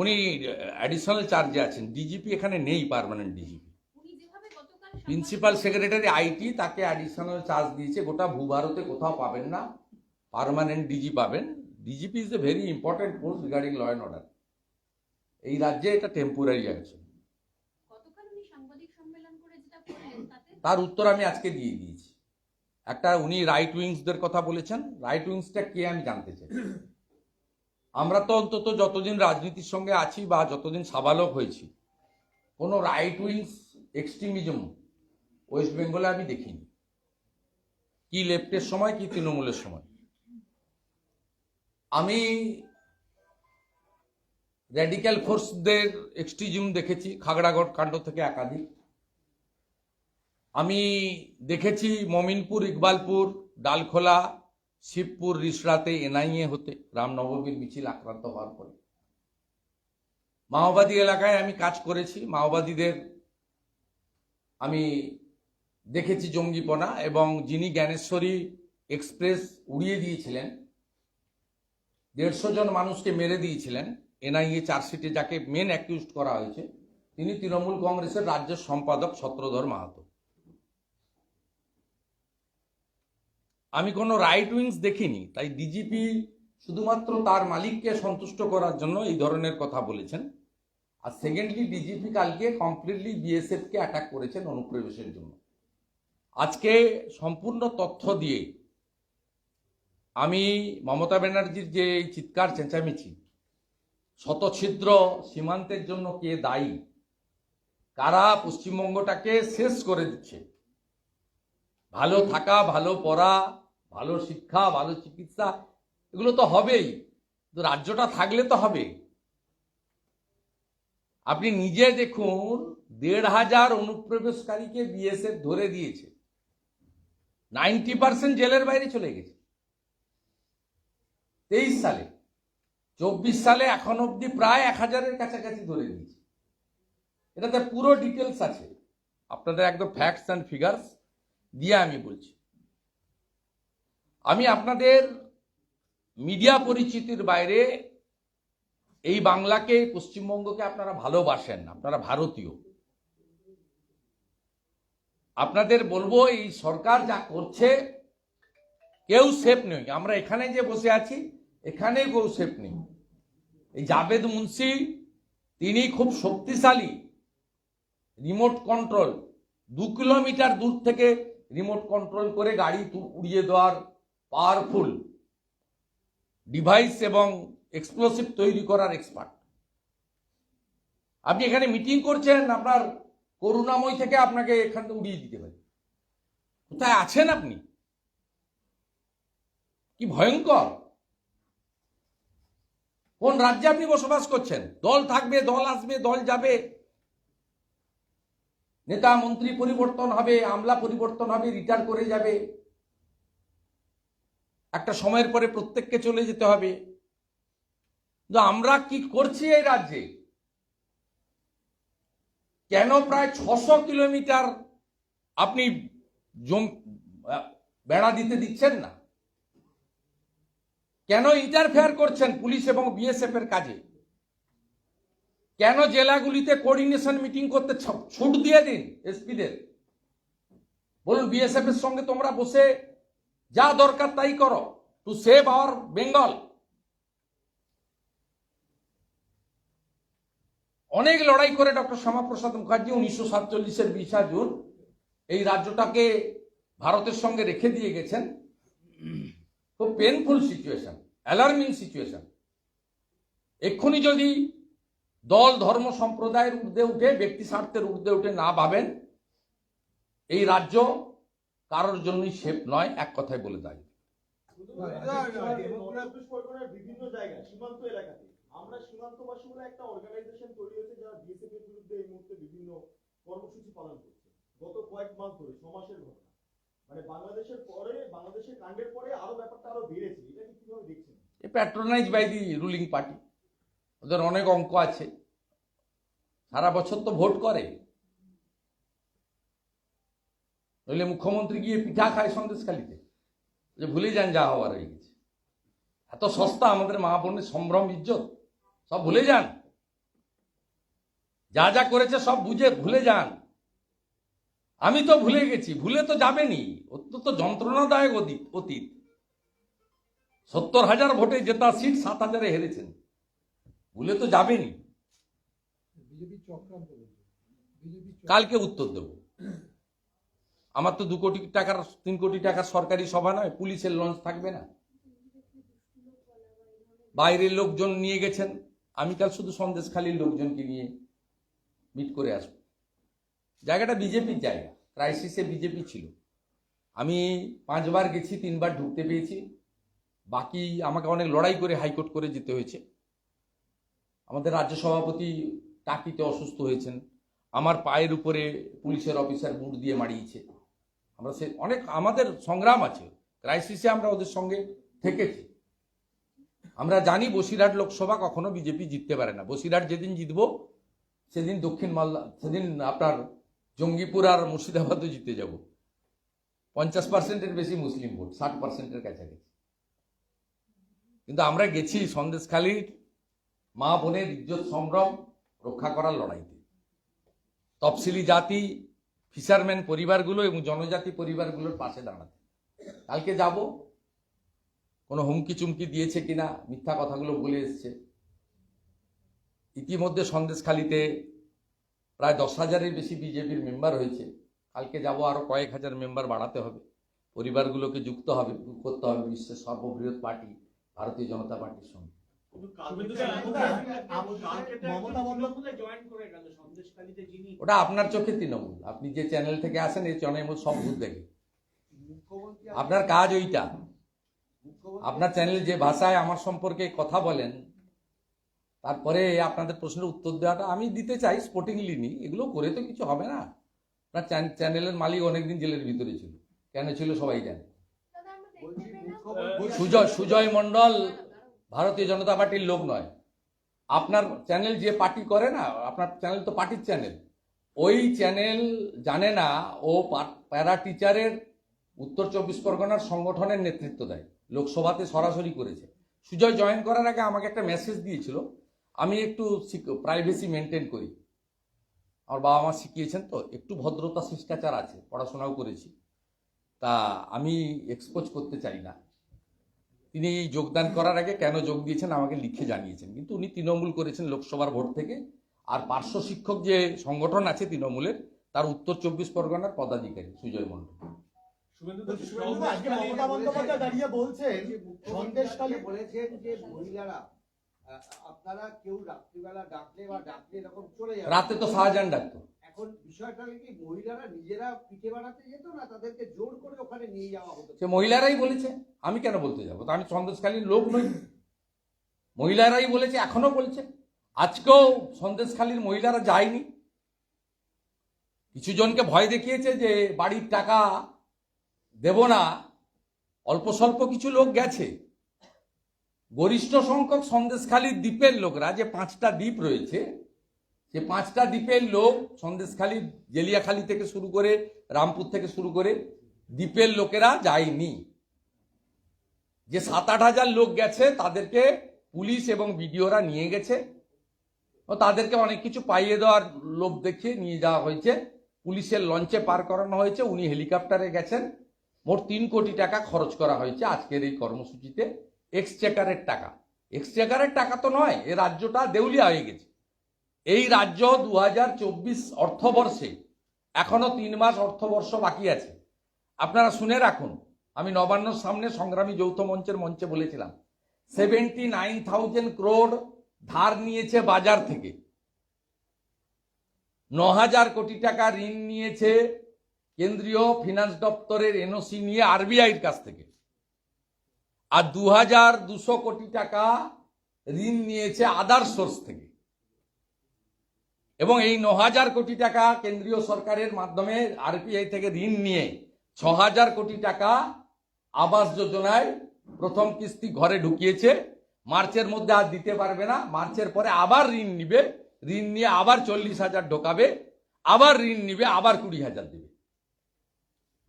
উনি অ্যাডিশনাল চার্জে আছেন। ডিজিপি এখানে নেই permanent DGP principal secretary IT তাকে অ্যাডিশনাল চার্জ দিয়েছে। গোটা ভূভারতে কোথাও পাবেন না। পারমানেন্ট ডিজি পাবেন। DGP is a very important post regarding law and order এই রাজ্যে এটা টেম্পোরারি তাতে তার উত্তর আমি আজকে দিয়ে দিয়েছি। একটা উনি রাইট উইংসদের কথা বলেছেন। রাইট উইংসটা কে আমি জানতে চাই? আমরা তো অন্তত যতদিন রাজনীতির সঙ্গে আছি বা যতদিন সাবালক হয়েছি, কোনো রাইট উইংস এক্সট্রিমিজম ওয়েস্ট বেঙ্গলে আমি দেখিনি। কি লেফটের সময়, কি তৃণমূলের সময়। আমি র্যাডিক্যাল ফোর্সদের এক্সট্রিজম দেখেছি, খাগড়াগড় কাণ্ড থেকে একাধিক। আমি দেখেছি মমিনপুর, ইকবালপুর, ডালখোলা শিবপুর রিসরাতে এনআইএ হতে রামনবমীর মিছিল আক্রান্ত হওয়ার পরে। মাওবাদী এলাকায় আমি কাজ করেছি। মাওবাদীদের আমি দেখেছি জঙ্গিপনা এবং যিনি জ্ঞানেশ্বরী এক্সপ্রেস উড়িয়ে দিয়েছিলেন, দেড়শো জন মানুষকে মেরে দিয়েছিলেন। এনআইএ চার্জশিটে যাকে মেন অ্যাকিউজ করা হয়েছে, তিনি তৃণমূল কংগ্রেসের রাজ্য সম্পাদক ছত্রধর মাহাতো। আমি কোনো রাইট উইংস দেখিনি, তাই ডিজিপি শুধুমাত্র তার মালিককে সন্তুষ্ট করার জন্য এই ধরনের কথা বলেছেন। আর সেকেন্ডলি ডিজিপি কালকে কমপ্লিটলি বিএসএফকে অ্যাটাক করেছেন অনুপ্রবেশের জন্য। আজকে সম্পূর্ণ তথ্য দিয়ে আমি মমতা ব্যানার্জির যে এই চিৎকার চেঁচামেচি, শতছিদ্র সীমান্তের জন্য কে দায়ী, কারা পশ্চিমবঙ্গটাকে শেষ করে দিচ্ছে, ভালো থাকা, ভালো পড়া ভালো শিক্ষা, ভালো চিকিৎসা, এগুলো তো হবেই। তো রাজ্যটা থাকলে তো হবে। আপনি নিজে দেখুন, দেড় হাজার অনুপ্রবেশকারীকে বিএসএফ ধরে দিয়েছে। নাইনটি পার্সেন্ট জেলের বাইরে চলে গেছে। তেইশ সালে, চব্বিশ সালে এখন অবধি প্রায় এক হাজারের কাছাকাছি ধরে দিয়েছে এটাতে পুরো ডিটেলস আছে। আপনাদের একদম ফ্যাক্টস অ্যান্ড ফিগার্স দিয়ে আমি বলছি। আমি আপনাদের মিডিয়া পরিচিতির বাইরে এই বাংলাকে, পশ্চিমবঙ্গকে আপনারা ভালোবাসেন, আপনারা ভারতীয়। আপনাদের বলব, এই সরকার যা করছে, কেউ সেফ নেই। আমরা এখানে যে বসে আছি, এখানে কেউ সেফ নেই। এই জাভেদ মুন্সি, তিনি খুব শক্তিশালী, রিমোট কন্ট্রোল, দু কিলোমিটার দূর থেকে রিমোট কন্ট্রোল করে গাড়ি উড়িয়ে দেওয়ার পাওয়ারফুল ডিভাইস এবং এক্সপ্লোসিভ তৈরি করার এক্সপার্ট। আপনি এখানে মিটিং করছেন, আপনার করুণাময় থেকে আপনাকে এখান থেকে উড়িয়ে দিতে পারে কোথায় আছেন আপনি? কি ভয়ঙ্কর? কোন রাজ্যে আপনি বসবাস করছেন? দল থাকবে, দল আসবে, দল যাবে। নেতা মন্ত্রী পরিবর্তন হবে, আমলা পরিবর্তন হবে, রিটায়ার করে যাবে। একটা সময়ের পরে প্রত্যেককে চলে যেতে হবে। আমরা কি করছি এই রাজ্যে? কেন প্রায় ছশো কিলোমিটার আপনি জম বেড়া দিতে দিচ্ছেন না? কেন ইন্টারফেয়ার করছেন পুলিশ এবং বিএসএফ এর কাজে? কেন জেলাগুলিতে কোঅর্ডিনেশন মিটিং করতে ছুট দিয়ে দিন এসপিদের? বলুন বিএসএফ এর সঙ্গে তোমরা বসে যা দরকার তাই করো। টু সেভ আওয়ার বেঙ্গল অনেক লড়াই করে ডক্টর শ্যামাপ্রসাদ মুখার্জি উনিশশো সাতচল্লিশের বিশা জুন এই রাজ্যটাকে ভারতের সঙ্গে রেখে দিয়ে গেছেন। খুব পেনফুল সিচুয়েশন অ্যালার্মিং সিচুয়েশন এক্ষুনি যদি দল, ধর্ম, সম্প্রদায়ের ঊর্ধ্বে উঠে, ব্যক্তি স্বার্থের ঊর্ধ্বে উঠে না ভাবেন, এই রাজ্য কারোর জন্যই সেফ নয়, এক কথায় বলে দেয় বিভিন্ন জায়গায় সীমান্ত এলাকাতে আমরা সীমান্তবাসী বলে একটা অর্গানাইজেশন এর বিরুদ্ধে বিভিন্ন কর্মসূচি পালন করছে গত কয়েক মাস ধরে সমাসের ঘটনা মানে বাংলাদেশের পরে বাংলাদেশের কাণ্ডের পরে আরও ব্যাপারটা আরও বেড়েছে এটা কীভাবে দেখছেন বাই দি রুলিং পার্টি ওদের অনেক অঙ্ক আছে। সারা বছর তো ভোট করে। নইলে মুখ্যমন্ত্রী গিয়ে পিঠা খায় সন্দেশখালিতে। যে ভুলে যান যা হওয়ার হয়ে গেছে। এত সস্তা আমাদের মা বোনের সম্ভ্রম ইজ্জত সব ভুলে যান। যা যা করেছে সব বুঝে ভুলে যান। আমি তো ভুলে গেছি ভুলে তো যাবেনি। অত্যন্ত যন্ত্রণাদায়ক অতীত অতীত। সত্তর হাজার ভোটে জেতা সিট সাত হাজারে হেরেছেন। ভুলে তো যাবেনি। কালকে উত্তর দেব। আমার তো দু কোটি টাকার, তিন কোটি টাকার সরকারি সভা নয়, পুলিশের লঞ্চ থাকবে না। বাইরের লোকজন নিয়ে গেছেন। আমি কাল শুধু সন্দেশখালীর লোকজনকে নিয়ে মিট করে আসব। জায়গাটা বিজেপির জায়গা ক্রাইসিসে বিজেপি ছিল। আমি পাঁচবার গেছি, তিনবার ঢুকতে পেয়েছি। বাকি আমাকে অনেক লড়াই করে হাইকোর্ট করে যেতে হয়েছে। আমাদের রাজ্য সভাপতি টাকিতে অসুস্থ হয়েছেন। আমার পায়ের উপরে পুলিশের অফিসার বুট দিয়ে মারিয়েছে। আমরা সে, অনেক আমাদের সংগ্রাম আছে। ক্রাইসিসে আমরা ওদের সঙ্গে থেকেছি। আমরা জানি বসিরহাট লোকসভা কখনো বিজেপি জিততে পারে না। বসিরহাট যেদিন জিতবো, সেদিন দক্ষিণ মালদা, সেদিন আপনার জঙ্গিপুর আর মুর্শিদাবাদও জিতে যাব। পঞ্চাশ পার্সেন্টের বেশি মুসলিম ভোট, ষাট পার্সেন্টের কাছাকাছি। কিন্তু আমরা গেছি সন্দেশখালীর মা বোনের ইজ্জত সম্ভ্রম রক্ষা করার লড়াইতে। তফসিলি জাতি ফিশারম্যান পরিবারগুলো এবং জনজাতি পরিবারগুলোর পাশে দাঁড়াতে। কালকে যাব। কোনো হুমকি চুমকি দিয়েছে কিনা, মিথ্যা কথাগুলো বলে এসছে। ইতিমধ্যে সন্দেশখালিতে প্রায় দশ হাজারের বেশি বিজেপির মেম্বার হয়েছে। কালকে যাব আরও কয়েক হাজার মেম্বার বাড়াতে হবে। পরিবারগুলোকে যুক্ত হবে, করতে হবে বিশ্বের সর্ববৃহৎ পার্টি, ভারতীয় জনতা পার্টির সঙ্গে। কিন্তু কালকে তো মমতা বন্দ্যোপাধ্যায় জয়েন করে গেল সন্দেশখালীতে যিনি ওটা আপনার চোখে তৃণমূল। আপনি যে চ্যানেল থেকে আসেন এই তৃণমূল সব ভূত দেখে। আপনার কাজ ওইটা। আপনার চ্যানেল যে ভাষায় আমার সম্পর্কে কথা বলেন তারপরে আপনাদের প্রশ্নের উত্তর দেওয়াটা আমি দিতে চাই স্পোর্টিংলি নি। এগুলো করে তো কিছু হবে না। আপনার চ্যানেলের মালিক অনেকদিন জেলের ভিতরে ছিল। কেন ছিল সবাই জানে। সুজয় সুজয় মণ্ডল ভারতীয় জনতা পার্টির লোক নয়। আপনার চ্যানেল যে পার্টি করে না, আপনার চ্যানেল তো পার্টির চ্যানেল। ওই চ্যানেল জানে না, ও প্যারা টিচারের উত্তর চব্বিশ পরগনার সংগঠনের নেতৃত্ব দেয়। লোকসভাতে সরাসরি করেছে। সুজয় জয়েন করার আগে আমাকে একটা মেসেজ দিয়েছিল। আমি একটু প্রাইভেসি মেনটেন করি। আমার বাবা মা শিখিয়েছেন তো, একটু ভদ্রতা শিষ্টাচার আছে, পড়াশোনাও করেছি। তা আমি এক্সপোজ করতে চাই না। তিনি এই যোগদান করার আগে কেন যোগ দিয়েছেন আমাকে লিখে জানিয়েছেন। কিন্তু উনি তৃণমূল করেছেন লোকসভার ভোট থেকে। আর পার্শ্ব শিক্ষক যে সংগঠন আছে তৃণমূলের তার উত্তর চব্বিশ পরগনার পদাধিকারী সুজয় মণ্ডল। দাঁড়িয়ে বলছেন যে মহিলারা আপনারা কেউ রাত্রিবেলা ডাকলে বা ডাকলে এরকম চলে যাবে। রাতে তো শাহজাহান ডাকতো। এখন বিষয়টা কি, মহিলারা নিজেরা পিঠে বানাতে যেত না, তাদেরকে জোর করে ওখানে নিয়ে যাওয়া হতো। সে মহিলারাই বলেছে, আমি কেন বলতে যাব? তো আমি সন্দেশখালীর লোক নই। মহিলারাই বলেছে, এখনও বলছে। আজকেও সন্দেশখালীর মহিলারা যায়নি। কিছু জনকে ভয় দেখিয়েছে যে বাড়ির টাকা দেব না। অল্প স্বল্প কিছু লোক গেছে। গরিষ্ঠ সংখ্যক সন্দেশখালীর দ্বীপের লোকরা, যে পাঁচটা দ্বীপ রয়েছে সে পাঁচটা দ্বীপের লোক সন্দেশখালী, জেলিয়াখালী থেকে শুরু করে রামপুর থেকে শুরু করে দ্বীপের লোকেরা যায়নি। যে সাত আট হাজার লোক গেছে, তাদেরকে পুলিশ এবং বিডিওরা নিয়ে গেছে। ও তাদেরকে অনেক কিছু পাইয়ে দেওয়ার লোভ দেখিয়ে নিয়ে যাওয়া হয়েছে। পুলিশের লঞ্চে পার করানো হয়েছে, উনি হেলিকপ্টারে গেছেন। মোট তিন কোটি টাকা খরচ করা হয়েছে আজকের এই কর্মসূচিতে। এক্সচেকারের টাকা। এক্সচেকারের টাকা তো নয়, এ রাজ্যটা দেউলিয়া হয়ে গেছে। এই রাজ্য দু হাজার চব্বিশ অর্থবর্ষে এখনও তিন মাস অর্থবর্ষ বাকি আছে। আপনারা শুনে রাখুন, আমি নবান্নর সামনে সংগ্রামী যৌথ মঞ্চের মঞ্চে বলেছিলাম, সেভেন্টি নাইন থাউজেন্ড ক্রোড ধার নিয়েছে বাজার থেকে। ন হাজার কোটি টাকা ঋণ নিয়েছে কেন্দ্রীয় ফিনান্স দপ্তরের এনওসি নিয়ে আরবিআইয়ের কাছ থেকে। আর দু হাজার দুশো কোটি টাকা ঋণ নিয়েছে আদার সোর্স থেকে। এবং এই ন হাজার কোটি টাকা কেন্দ্রীয় সরকারের মাধ্যমে আরপিআই থেকে ঋণ নিয়ে ছ হাজার কোটি টাকা আবাস যোজনায় প্রথম কিস্তি ঘরে ঢুকিয়েছে। মার্চের মধ্যে আর দিতে পারবে না। মার্চের পরে আবার ঋণ নিবে। ঋণ নিয়ে আবার চল্লিশ হাজার ঢোকাবে। আবার ঋণ নিবে, আবার কুড়ি হাজার দেবে।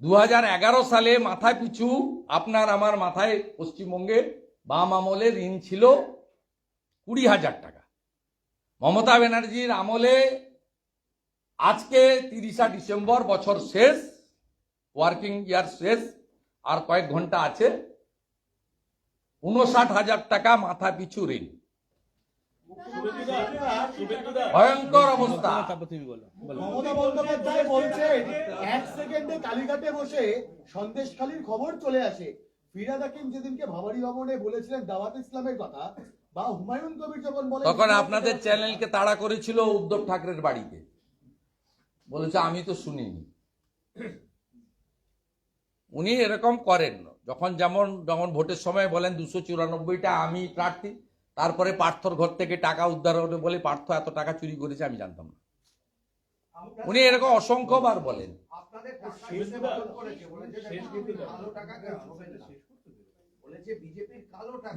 দু হাজার এগারো সালে মাথায় পিছু আপনার আমার মাথায় পশ্চিমবঙ্গে বাম আমলে ঋণ ছিল কুড়ি হাজার টাকা। মমতা ব্যানার্জির আমলে আজকে তিরিশা ডিসেম্বর বছর শেষ ওয়ার্কিং ইয়ার শেষ, আর কয়েক ঘণ্টা আছে। উনষাট হাজার টাকা মাথা পিছু ঋণ। ভয়ঙ্কর অবস্থা। এক সেকেন্ডে কালীঘাটে বসে সন্দেশখালীর খবর চলে আসে। ফিরাদ হাকিম যেদিনকে ভাবারি ভবনে বলেছিলেন দাওয়াত ইসলামের কথা বা হুমায়ুন কবির যখন বলে তখন আপনাদের চ্যানেলকে তাড়া করেছিল উদ্ধব ঠাকরের বাড়িতে। বলেছে আমি তো শুনিনি। উনি এরকম করেন। যখন যেমন যখন ভোটের সময় বলেন দুশো চুরানব্বইটা আমি প্রার্থী তারপরে পার্থর ঘর থেকে টাকা উদ্ধার হলে বলে পার্থ এত টাকা চুরি করেছে আমি জানতাম না। উনি এরকম অসংখ্যবার বলেন।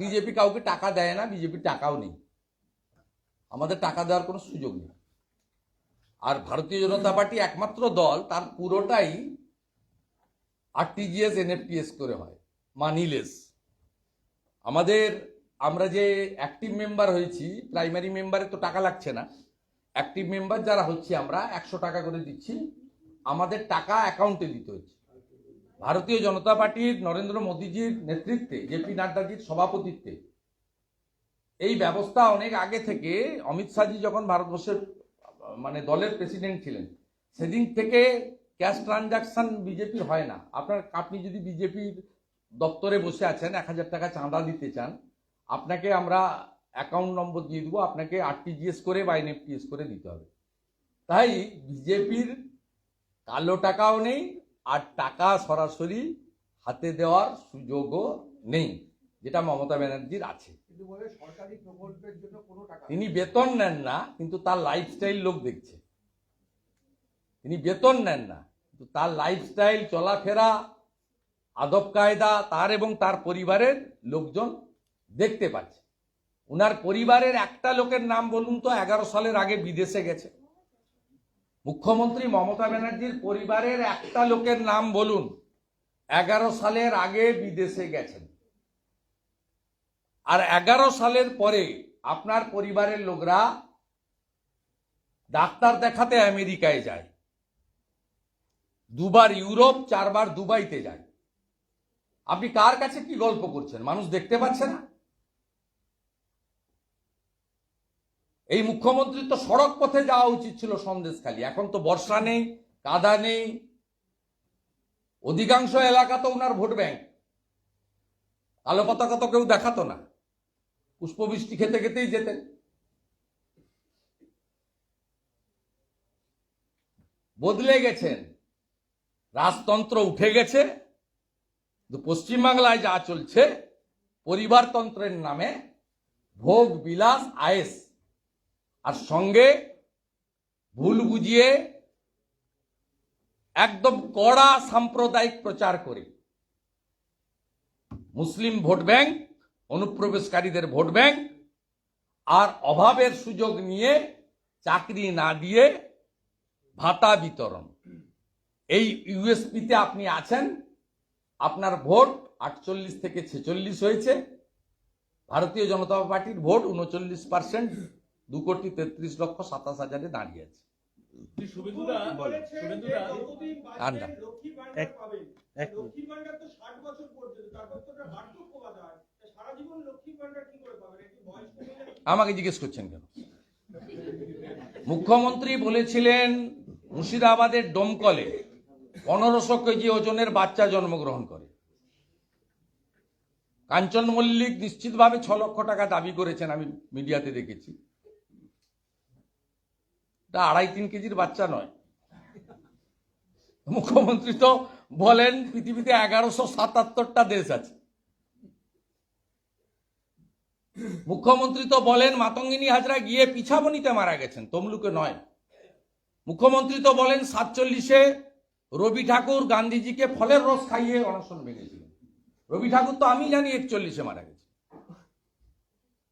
বিজেপি কাউকে টাকা দেয় না বিজেপির টাকাও নেই। আমাদের টাকা দেওয়ার কোনো সুযোগ নেই। আর ভারতীয় জনতা পার্টি একমাত্র দল, তার পুরোটাই আরটিজিএস এনএফটিএস করে হয়, মানিলেস। আমাদের, আমরা যে অ্যাক্টিভ মেম্বার হয়েছি প্রাইমারি মেম্বারে তো টাকা লাগছে না। অ্যাক্টিভ মেম্বার যারা হচ্ছে আমরা, একশো টাকা করে দিচ্ছি। আমাদের টাকা অ্যাকাউন্টে দিতে হচ্ছে। ভারতীয় জনতা পার্টির নরেন্দ্র মোদীজির নেতৃত্বে জেপি নাড্ডাজির সভাপতিত্বে। এই ব্যবস্থা অনেক আগে থেকে অমিত শাহজি যখন ভারতবর্ষের মানে দলের প্রেসিডেন্ট ছিলেন, সেদিন থেকে ক্যাশ ট্রানজাকশন বিজেপির হয় না। আপনার, আপনি যদি বিজেপির দপ্তরে বসে আছেন, এক হাজার টাকা চাঁদা দিতে চান, আপনাকে আমরা অ্যাকাউন্ট নম্বর দিয়ে দেবো, আপনাকে আরটিজিএস করে বা এনএফটিএস করে দিতে হবে। তাই বিজেপির কালো টাকাও নেই আর টাকা সরাসরি হাতে দেওয়ার সুযোগও নেই যেটা মমতা ব্যানার্জির আছে। তিনি বেতন নেন না কিন্তু তার লাইফস্টাইল লোক দেখছে। তিনি বেতন নেন না কিন্তু তার লাইফস্টাইল চলাফেরা আদব কায়দা তার এবং তার পরিবারের লোকজন দেখতে পাচ্ছে। উনার পরিবারের একটা লোকের নাম বলুন তো এগারো সালের আগে বিদেশে গেছে। মুখ্যমন্ত্রী মমতা ব্যানার্জির পরিবারের একটা লোকের নাম বলুন। এগারো সালের আগে বিদেশে গেছেন। আর এগারো সালের পরে আপনার পরিবারের লোকরা ডাক্তার দেখাতে আমেরিকায় যায়। দুবার ইউরোপ, চারবার দুবাইতে যায়। আপনি কার কাছে কি গল্প করছেন? মানুষ দেখতে পাচ্ছে না? এই মুখ্যমন্ত্রী তো সড়ক পথে যাওয়া উচিত ছিল সন্দেশখালী। এখন তো বর্ষা নেই, কাদা নেই। অধিকাংশ এলাকা তো ওনার ভোট ব্যাংক। কালো পতাকা তো কেউ দেখাতো না। পুষ্পবৃষ্টি খেতে খেতেই যেতেন। বদলে গেছেন। রাজতন্ত্র উঠে গেছে। পশ্চিমবাংলায় যা চলছে, পরিবারতন্ত্রের নামে ভোগ, বিলাস, আয়েস। সঙ্গে ভুল বুঝিয়ে একদম কড়া সাম্প্রদায়িক প্রচার করে। মুসলিম ভোট ব্যাংক, অনুপ্রবেশকারীদের ভোট ব্যাংক আর অভাবের সুযোগ নিয়ে চাকরি না দিয়ে ভাতা বিতরণ। এই ইউএসপিতে আপনি আছেন, আপনার ভোট আটচল্লিশ থেকে ছেচল্লিশ হয়েছে। ভারতীয় জনতা পার্টির ভোট উনচল্লিশ পার্সেন্ট। দু কোটি তেত্রিশ লক্ষ সাতাশ হাজারে দাঁড়িয়ে আছে আমাকে জিজ্ঞেস করছেন কেন? মুখ্যমন্ত্রী বলেছিলেন মুর্শিদাবাদের ডোমকলে পনেরোশো কেজি ওজনের বাচ্চা জন্মগ্রহণ করে। কাঞ্চন মল্লিক নিশ্চিতভাবে ছ লক্ষ টাকা দাবি করেছেন আমি মিডিয়াতে দেখেছি। এটা আড়াই তিন কেজির বাচ্চা নয়। মুখ্যমন্ত্রী তো বলেন, পৃথিবীতে এগারোশো সাতাত্তরটা দেশ আছে। মুখ্যমন্ত্রী তো বলেন, মাতঙ্গিনী হাজরা গিয়ে পিছাবনিতে মারা গেছেন, তমলুকে নয়। মুখ্যমন্ত্রী তো বলেন, সাতচল্লিশে রবি ঠাকুর গান্ধীজিকে ফলের রস খাইয়ে অনশন ভেঙেছিলেন। রবি ঠাকুর তো আমি জানি একচল্লিশে মারা গেছে।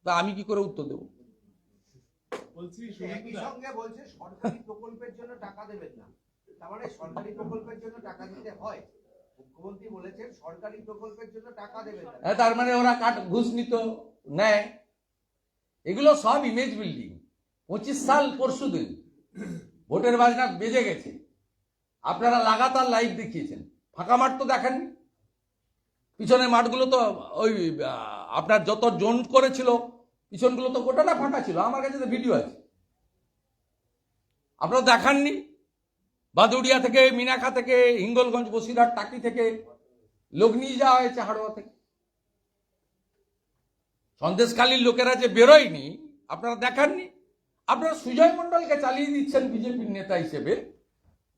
তা আমি কি করে উত্তর দেবো? বলছি একই সঙ্গে বলছে সরকারি প্রকল্পের জন্য টাকা দেবেন না। তার মানে সরকারি প্রকল্পের জন্য টাকা দিতে হয়। মুখ্যমন্ত্রী বলেছেন সরকারি প্রকল্পের জন্য টাকা দেবেন না। তার মানে ওরা কাট ঘুষ নিত নেয়। এগুলো সব ইমেজ বিল্ডিং পঁচিশ সাল পরশু দিন। ভোটের বাজনা বেজে গেছে। আপনারা লাগাতার লাইভ দেখিয়েছেন। ফাঁকা মাঠ তো দেখেননি? পিছনের মাঠগুলো তো ওই আহ, আপনার যত জোন করেছিল পিছনগুলো তো গোটাটা ফাঁকা ছিল, আমার কাছে তো ভিডিও আছে। আপনারা দেখাননি? বাদুড়িয়া থেকে মিনাখা থেকে, হিঙ্গলগঞ্জ, বসিরহাট, টাকি থেকে লোক নিয়ে যাওয়া হয়েছে হাড়োয়া থেকে। সন্দেশখালীর লোকেরা যে বেরোয়নি, আপনারা দেখাননি? আপনারা সুজয় মণ্ডলকে চালিয়ে দিচ্ছেন বিজেপির নেতা হিসেবে।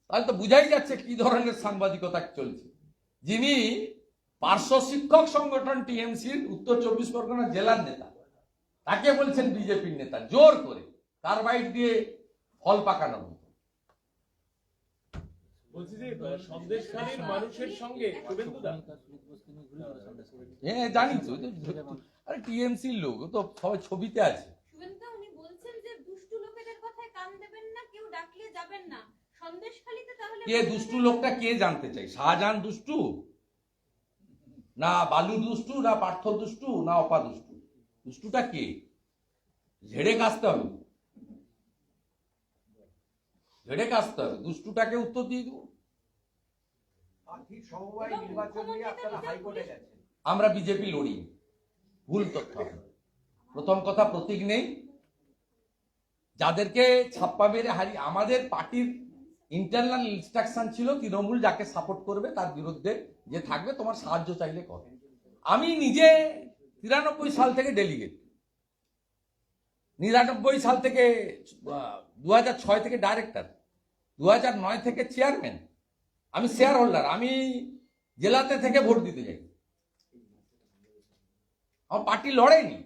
তাহলে তো বুঝাই যাচ্ছে কি ধরনের সাংবাদিকতা চলছে। যিনি পার্শ্ব শিক্ষক সংগঠন টিএমসির উত্তর চব্বিশ পরগনা জেলার নেতা। তাকে বলছেন বিজেপির নেতা জোর করে তার বাইক দিয়ে ফল পাকানো মতো বলছি যে আহ, সন্দেশখালীর মানুষের সঙ্গে শুভেন্দু দা? হ্যাঁ জানি তো আরে টিএমসির লোক তো সবাই ছবিতে আছে। শুভেন্দা উনি বলছেন যে দুষ্টু লোকেদের কথায় কান দেবেন না কেউ ডাকলে যাবেন না। সন্দেশখালিতে তাহলে কে দুষ্টু লোকটা কে জানতে চাই শাহজাহান দুষ্টু? না বালু দুষ্টু না পার্থ দুষ্টু না অপা দুষ্টু। দুষ্টুটা কে? ঝেড়ে কাশতে হবে ঝেড়ে কাশতে হবে দুষ্টুটাকে উত্তর দিয়ে দেবো। প্রার্থীর সমবায় নির্বাচন নিয়ে আপনারা হাইকোর্টে গেছেন। আমরা বিজেপি লড়ি। ভুল তথ্য। প্রথম কথা প্রতীক নেই। যাদেরকে ছাপ্পা মেরে হারি আমাদের পার্টির ইন্টারনাল ইনস্ট্রাকশন ছিল তৃণমূল যাকে সাপোর্ট করবে তার বিরুদ্ধে যে থাকবে তোমার সাহায্য চাইলে কর। আমি নিজে তিরানব্বই সাল থেকে ডেলিগেট নিরানব্বই সাল থেকে দু ছয় থেকে ডাইরেক্টর দু নয় থেকে চেয়ারম্যান আমি শেয়ার হোল্ডার আমি জেলাতে থেকে ভোট দিতে যাই আমার পার্টি লড়েনি।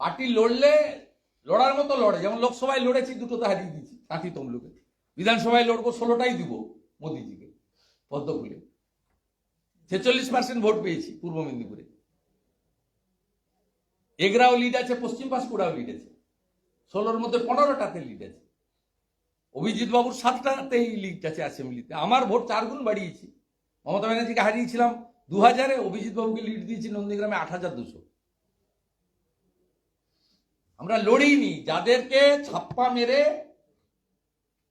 পার্টি লড়লে, লড়ার মতো লড়ে। যেমন লোকসভায় লড়েছি দুটোতে হারিয়ে দিয়েছি কাঁথি তমলুকে। বিধানসভায় লড়বো, ষোলোটাই দিব মোদিজিকে পদ্ম ফুলে ছেচল্লিশ পার্সেন্ট ভোট পেয়েছি পূর্ব মেদিনীপুরে। এগরাও লিড আছে, পশ্চিম পাঁশকুড়াও লিড আছে। ষোলোর মধ্যে পনেরোটাতে লিড আছে। অভিজিৎ বাবুর সাতটাতেই লিড আছে অ্যাসেম্বলিতে আমার ভোট চার গুণ বাড়িয়েছি। মমতা ব্যানার্জিকে হারিয়েছিলাম দু হাজারে অভিজিৎ বাবুকে লিড দিয়েছি নন্দীগ্রামে আট হাজার দুশো। আমরা লড়িনি, যাদেরকে ছাপ্পা মেরে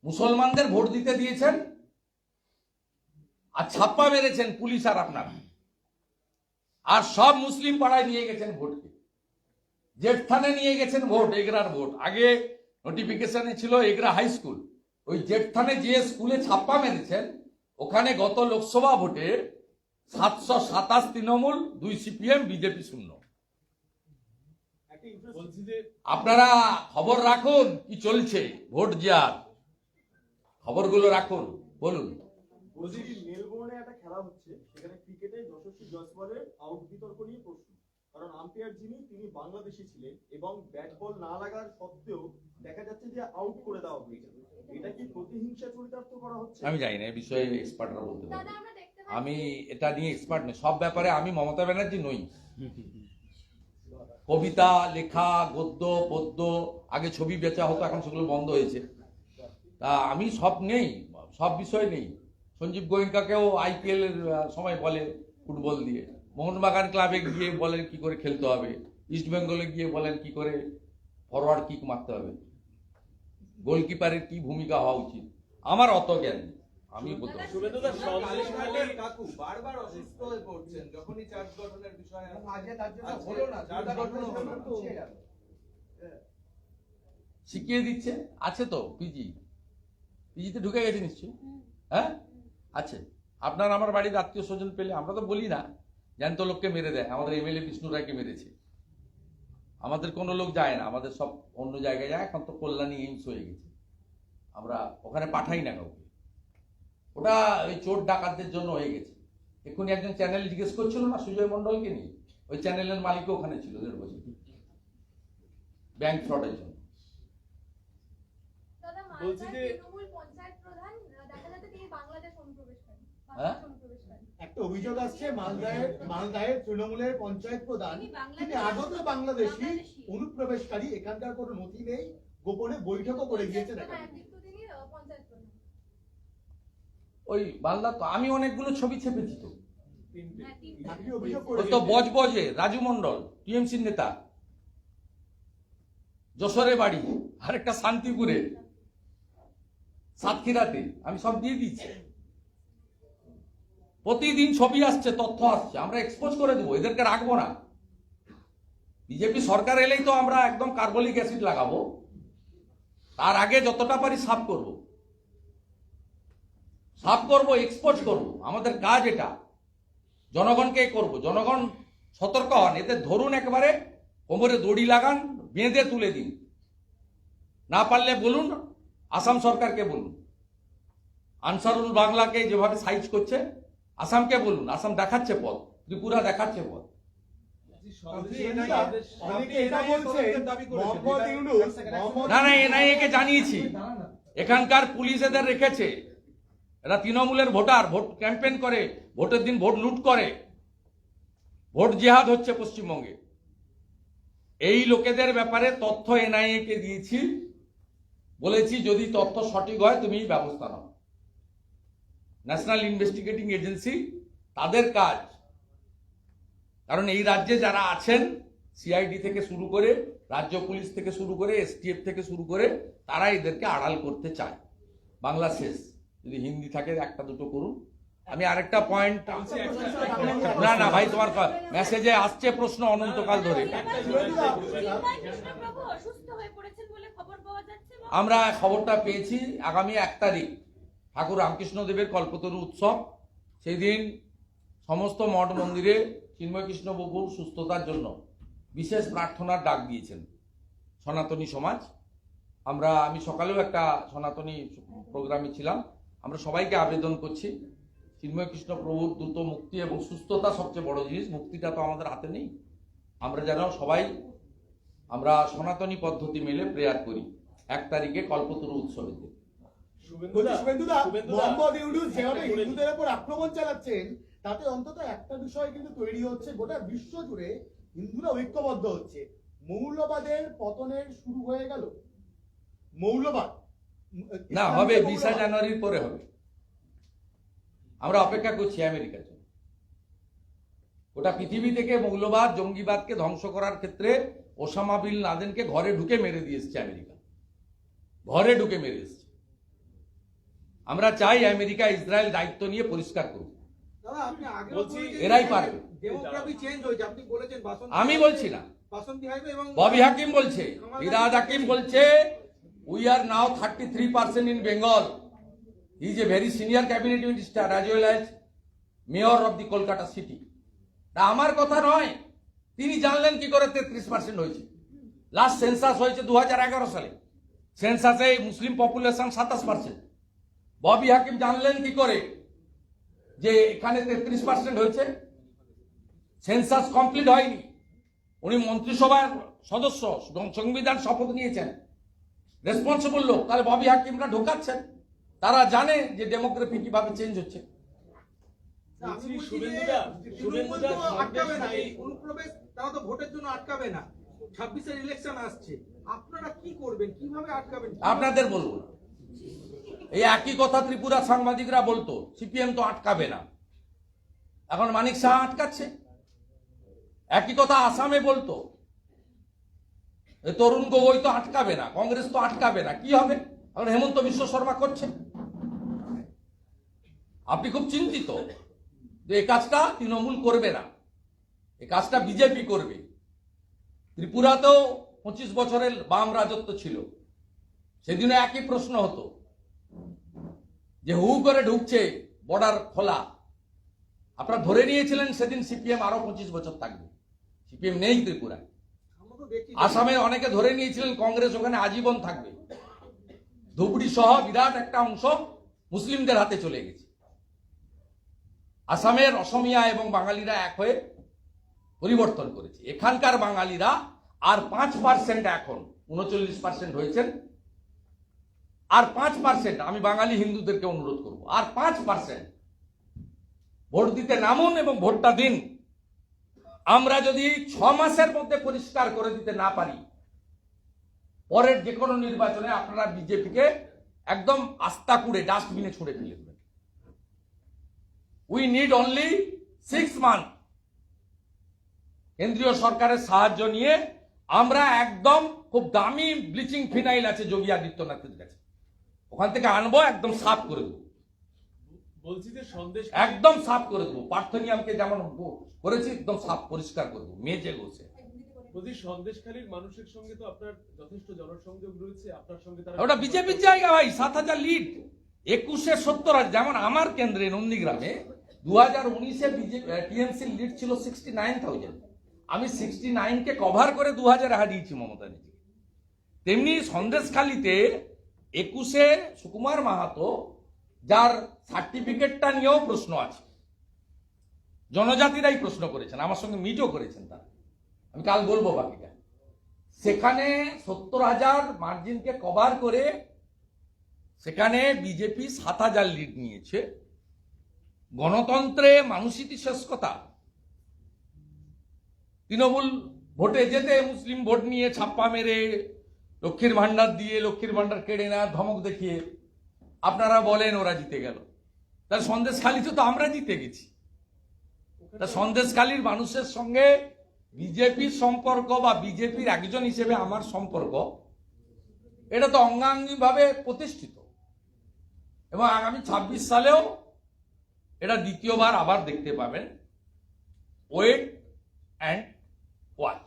মুসলমানদের ভোট দিতে দিয়েছেন আর ছাপ্পা মেরেছেন পুলিশ আর আপনারা। আর সব মুসলিম পাড়ায় নিয়ে গেছেন ভোটকে। জেঠথানে নিয়ে গেছেন ভোট, এগরার ভোট। আগে নোটিফিকেশনে ছিল এগরা হাই স্কুল ওই জেঠথানে যে স্কুলে ছাপ্পা মেরেছেন, ওখানে গত লোকসভা ভোটে সাতশো সাতাশ তৃণমূল, দুই সিপিএম, বিজেপি শূন্য। আপনারা খবর রাখুন কি চলছে? ভোট জিয়ার। খবরগুলো রাখুন, বলুন। বলছি মেলবোর্নে একটা খেলা হচ্ছে সেখানে ক্রিকেটে যশস্বী জয়সওয়ালের আউট বিতর্ক নিয়ে প্রশ্ন। কারণ আম্পায়ার যিনি তিনি বাংলাদেশি ছিলেন এবং ব্যাট বল না লাগার সত্ত্বেও দেখা যাচ্ছে যে আউট করে দেওয়া হয়েছে। এটা কি প্রতিহিংসা চরিতার্থ করা হচ্ছে? আমি জানি না এই বিষয়ে এক্সপার্টরা বলতে পারবে আমি এটা নিয়ে এক্সপার্ট নই সব ব্যাপারে আমি মমতা ব্যানার্জি নই। কবিতা লেখা গদ্য পদ্য আগে ছবি বেচা হতো এখন সেগুলো বন্ধ হয়েছে। তা আমি সব নেই সব বিষয় নেই। সঞ্জীব গোয়েঙ্কাকেও আইপিএল এর সময় বলে ফুটবল দিয়ে। মোহনবাগান ক্লাবে গিয়ে বলেন কি করে খেলতে হবে। ইস্ট বেঙ্গলে গিয়ে বলেন কি করে ফরওয়ার্ড কিক মারতে হবে। গোলকিপারের কি ভূমিকা হওয়া উচিত? আমার অত জ্ঞান আমি বলতে পারি। শুভেন্দু দা সন্দেশখালী কাকু বারবার অসুস্থ পড়ছেন। যখনই চার্জ গঠনের বিষয় আজকে তার জন্য হলো না। চার্জ গঠন হলো না পিছিয়ে গেল। শিখিয়ে দিচ্ছে? আছে তো পিজি পিজিতে ঢুকে গেছে নিশ্চয়ই? হ্যাঁ? আছে। আপনার আমার বাড়ির আত্মীয় স্বজন পেলে আমরা তো বলি না জ্যান্ত লোককে মেরে দেয় আমাদের এমএলএ বিষ্ণু রায়কে মেরেছে। আমাদের কোনো লোক যায় না আমাদের সব অন্য জায়গায় যায় এখন তো কল্যাণী এইমস হয়ে গেছে। আমরা ওখানে পাঠাই না কাউকে। ওটা ওই চোর ডাকাতদের জন্য হয়ে গেছে। এক্ষুনি একজন চ্যানেল জিজ্ঞেস করছিল না সুজয় মণ্ডলকে নিয়ে? ওই চ্যানেলের মালিকও ওখানে ছিল দেড় বছর। ব্যাংক ফ্রডের জন্য। বলছি যে- তৃণমূল পঞ্চায়েত প্রধান আহ, দেখা যাচ্ছে তিনি বাংলাদেশ অনুপ্রবেশকারী হ্যাঁ? একটা অভিযোগ আসছে মালদায়ের মালদায়ের তৃণমূলের পঞ্চায়েত প্রধান তিনি আগত বাংলাদেশি। অনুপ্রবেশকারী এখানকার কোনো নথি নেই গোপনে বৈঠকও করে পঞ্চায়েত প্রধান ওই বাংলা তো আমি অনেকগুলো ছবি ছেপেছি তো। হ্যাঁ, তো বজবজে রাজু মন্ডল টিএমসির নেতা। যশোরে বাড়ি আরেকটা শান্তিপুরে। সাতক্ষীরাতে আমি সব দিয়ে দিচ্ছি। প্রতিদিন ছবি আসছে, তথ্য আসছে, আমরা এক্সপোজ করে দেবো, এদেরকে রাখব না। বিজেপি সরকার এলেই তো আমরা একদম কার্বলিক অ্যাসিড লাগাবো। তার আগে যতটা পারি সাফ করব। সাফ করব এক্সপোজ করব, আমাদের কাজ এটা। জনগণকে করব, জনগণ সতর্ক হন, এতে ধরুন একবারে, কোমরে দড়ি লাগান, বেঁধে তুলে দিন। না পারলে বলুন, আসাম সরকারকে বলুন। আনসারুল বাংলাকে যেভাবে সাইজ করছে আসামকে বলুন আসাম দেখাচ্ছে পথ ত্রিপুরা দেখাচ্ছে পথ। না না এনআইএ কে জানিয়েছি। এখানকার পুলিশ এদের রেখেছে। এরা তৃণমূলের ভোটার ভোট ক্যাম্পেন করে ভোটের দিন ভোট লুট করে। ভোট জেহাদ হচ্ছে পশ্চিমবঙ্গে। এই লোকেদের ব্যাপারে তথ্য এনআইএ কে দিয়েছি। বলেছি যদি তথ্য সঠিক হয় তুমি ব্যবস্থা নাও। ন্যাশনাল ইনভেস্টিগেটিং এজেন্সি তাদের কাজ। কারণ এই রাজ্যে যারা আছেন সিআইডি থেকে শুরু করে রাজ্য পুলিশ থেকে শুরু করে এসটিএফ থেকে শুরু করে তারা এদেরকে আড়াল করতে চায়। বাংলা শেষ। যদি হিন্দি থাকে একটা দুটো করুন। আমি আরেকটা পয়েন্ট না না ভাই তোমার মেসেজে আসছে প্রশ্ন অনন্তকাল ধরে। আমরা খবরটা পেয়েছি আগামী এক তারিখ। ঠাকুর রামকৃষ্ণদেবের কল্পতরু উৎসব। সেই দিন সমস্ত মঠ মন্দিরে চিন্ময় কৃষ্ণ বাবুর সুস্থতার জন্য বিশেষ প্রার্থনার ডাক দিয়েছেন সনাতনী সমাজ। আমরা, আমি সকালেও একটা সনাতনী প্রোগ্রামে ছিলাম। আমরা সবাইকে আবেদন করছি চিন্ময় কৃষ্ণ প্রভুর দ্রুত মুক্তি এবং সুস্থতা সবচেয়ে বড় জিনিস। মুক্তিটা তো আমাদের হাতে নেই। আমরা যেন সবাই, আমরা সনাতনী পদ্ধতি মেলে প্রেয়ার করি এক তারিখে কল্পতরু উৎসবেতে শুভেন্দুদা শুভেন্দুদা। মোহাম্মদ ইউনুস যেভাবে আপনি বলে দিন। হিন্দুদের উপর আক্রমণ চালাচ্ছেন তাতে অন্তত একটা বিষয় কিন্তু তৈরি হচ্ছে গোটা বিশ্ব জুড়ে হিন্দুরা ঐক্যবদ্ধ হচ্ছে। মৌলবাদের পতনের শুরু হয়ে গেল। মৌলবাদ। না হবে বিশা জানুয়ারির পরে হবে। আমরা অপেক্ষা করছি আমেরিকার জন্য। গোটা পৃথিবী থেকে মৌলবাদ জঙ্গিবাদকে ধ্বংস করার ক্ষেত্রে ওসামা বিন লাদেনকে ঘরে ঢুকে মেরে দিয়ে এসছে আমেরিকা। ঘরে ঢুকে মেরে এসছে আমরা চাই আমেরিকা ইসরায়েল দায়িত্ব নিয়ে পরিষ্কার করুক। এরাই পারবে। চেঞ্জ হয়েছে। আপনি বলেছেন বাসন্তী আমি বলছি না ববি হাকিম বলছে রিরাজ হাকিম বলছে we are now thirty three percent in Bengal is a very senior cabinet minister as well as mayor of the Kolkata city তা আমার কথা নয় তিনি জানলেন কি করে তেত্রিশ পার্সেন্ট হয়েছে। লাস্ট সেন্সাস হয়েছে দু হাজার এগারো সালে। সেন্সাসে মুসলিম পপুলেশন সাতাশ পার্সেন্ট ববি হাকিম জানলেন কি করে? যে এখানে তেত্রিশ পার্সেন্ট হয়েছে। সেন্সাস কমপ্লিট হয়নি। উনি মন্ত্রিসভার সদস্য সংবিধান শপথ নিয়েছেন। রেসপন্সিবল লোক। তাহলে ববি হাকিমরা ঢোকাচ্ছেন। তারা জানে যে ডেমোগ্রাফি কীভাবে চেঞ্জ হচ্ছে। তারা তো ভোটের জন্য আটকাবে না। ছাব্বিশের ইলেকশন আসছে। আপনারা কি করবেন? কীভাবে আটকাবেন? আপনাদের বলব। এই একই কথা ত্রিপুরা সাংবাদিকরা বলতো, সিপিএম তো আটকাবে না। এখন মানিক শাহ আটকাচ্ছে। একই কথা আসামে বলতো তরুণ গগৈ তো আটকাবে না, কংগ্রেস তো আটকাবে না, কি হবে? এখন হেমন্ত বিশ্ব শর্মা করছে। আপনি খুব চিন্তিত যে এই কাজটা তৃণমূল করবে না, এই কাজটা বিজেপি করবে। ত্রিপুরাতেও পঁচিশ বছরের বাম রাজত্ব ছিল। সেদিনও একই প্রশ্ন হতো যে হু করে ঢুকছে বর্ডার খোলা। আপনারা ধরে নিয়েছিলেন সেদিন সিপিএম আরও পঁচিশ বছর থাকবে। সিপিএম নেই ত্রিপুরায়। আসামে অনেকে ধরে নিয়েছিলেন কংগ্রেস ওখানে আজীবন থাকবে। ধুবড়ি সহ বিরাট একটা অংশ মুসলিমদের হাতে চলে গেছে। আসামের অসমিয়া এবং বাঙালিরা এক হয়ে পরিবর্তন করেছে। এখানকার বাঙালিরা আর পাঁচ পার্সেন্ট এখন উনচল্লিশ পার্সেন্ট হয়েছেন আর পাঁচ পার্সেন্ট আমি বাঙালি হিন্দুদেরকে অনুরোধ করব, আর পাঁচ পার্সেন্ট ভোট দিতে নামুন এবং ভোটটা দিন। আমরা যদি ছ মাসের মধ্যে পরিষ্কার করে দিতে না পারি, পরের যে কোনো নির্বাচনে আপনারা বিজেপিকে একদম আস্থা কুড়ে, ডাস্টবিনে ছুড়ে ফেলে দেবেন। We need only six month কেন্দ্রীয় সরকারের সাহায্য নিয়ে আমরা একদম খুব দামি ব্লিচিং ফিনাইল আছে যোগী আদিত্যনাথের কাছে। ওখান থেকে আনব একদম সাফ করে দেবো। বলছি যে সন্দেশ একদম সাফ করে দেবো। পার্থনিয়ামকে যেমন করেছি একদম সাফ পরিষ্কার করে দেবো। মেজে গোছে। বলছি সন্দেশখালীর মানুষের সঙ্গে তো আপনার যথেষ্ট জনসংযোগ রয়েছে আপনার সঙ্গে তারা ওটা বিজেপির জায়গা ভাই সাত হাজার লিড। একুশে সত্তর হাজার যেমন আমার কেন্দ্রে নন্দীগ্রামে দু হাজার উনিশে টিএমসির লিড ছিল সিক্সটি নাইন থাউজেন্ড আমি সিক্সটি নাইনকে কভার করে দু হাজার হারিয়েছি মমতা নিজে তেমনি সন্দেশখালিতে একুশে সুকুমার মাহাতো, যার সার্টিফিকেটটা নিয়েও প্রশ্ন আছে। জনজাতিরাই প্রশ্ন করেছেন, আমার সঙ্গে মিটও করেছেন তারা। আমি কাল বলব বাকিটা। সেখানে সত্তর হাজার মার্জিনকে কভার করে সেখানে বিজেপি সাত হাজার লিড নিয়েছে। গণতন্ত্রে মানুষই শেষ কথা। তৃণমূল ভোটে যেতে মুসলিম ভোট নিয়ে ছাপ্পা মেরে লক্ষ্মীর ভান্ডার দিয়ে লক্ষ্মীর ভান্ডার কেড়ে নেওয়ার ধমক দেখিয়ে আপনারা বলেন ওরা জিতে গেল। তাহলে সন্দেশখালিতে তো আমরা জিতে গেছি। তা সন্দেশখালীর মানুষের সঙ্গে বিজেপির সম্পর্ক বা বিজেপির একজন হিসেবে আমার সম্পর্ক, এটা তো অঙ্গাঙ্গিভাবে প্রতিষ্ঠিত। এবং আগামী ছাব্বিশ সালেও এটা দ্বিতীয়বার আবার দেখতে পাবেন। Wait and watch